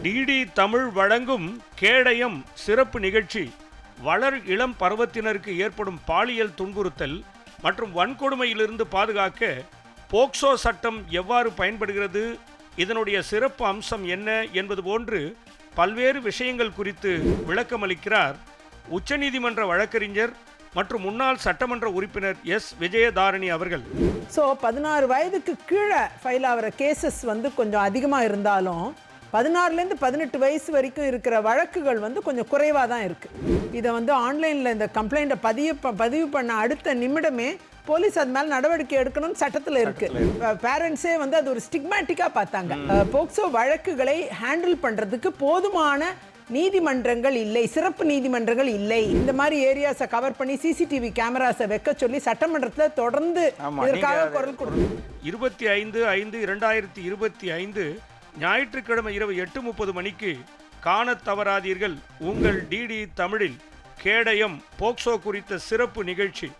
DD Tamil வழங்கும் கேடயம் சிறப்பு நிகழ்ச்சி. வளர் இளம் பருவத்தினருக்கு ஏற்படும் பாலியல் துன்புறுத்தல் மற்றும் வன்கொடுமையிலிருந்து பாதுகாக்க போக்சோ சட்டம் எவ்வாறு பயன்படுகிறது இதனுடைய சிறப்பு அம்சம் என்ன என்பது போன்று பல்வேறு விஷயங்கள் குறித்து விளக்கமளிக்கிறார் உச்சநீதிமன்ற வழக்கறிஞர் மற்றும் முன்னாள் சட்டமன்ற உறுப்பினர் எஸ். விஜயதாரணி அவர்கள். ஸோ பதினாறு வயதுக்கு கீழே ஃபைல் ஆகிற கேசஸ் வந்து கொஞ்சம் அதிகமாக இருந்தாலும் பதினாறுலேருந்து பதினெட்டு வயசு வரைக்கும் இருக்கிற வழக்குகள் வந்து கொஞ்சம் குறைவாக தான் இருக்குது இதை வந்து ஆன்லைனில் இந்த கம்ப்ளைண்ட்டை பதிவு ப- பதிவு பண்ண அடுத்த நிமிடமே போலீஸ் அது மேலே நடவடிக்கை எடுக்கணும்னு சட்டத்தில் இருக்கு. பேரண்ட்ஸே வந்து அது ஒரு ஸ்டிக்மேட்டிக்காக பார்த்தாங்க. போக்சோ வழக்குகளை ஹேண்டில் பண்ணுறதுக்கு போதுமான நீதிமன்றங்கள் இல்லை சிறப்பு நீதிமன்றங்கள் இல்லை. இந்த மாதிரி ஏரியாஸை கவர் பண்ணி சிசிடிவி கேமராஸை வைக்க சொல்லி சட்டமன்றத்தில் தொடர்ந்து இதற்காக குரல் கொடுக்கணும் இருபத்தி ஐந்து ஐந்து இரண்டாயிரத்தி இருபத்தி ஐந்து ஞாயிற்றுக்கிழமை இரவு எட்டு முப்பது மணிக்கு காணத் தவறாதீர்கள். உங்கள் டிடி தமிழில் கேடயம் போக்சோ குறித்த சிறப்பு நிகழ்ச்சி.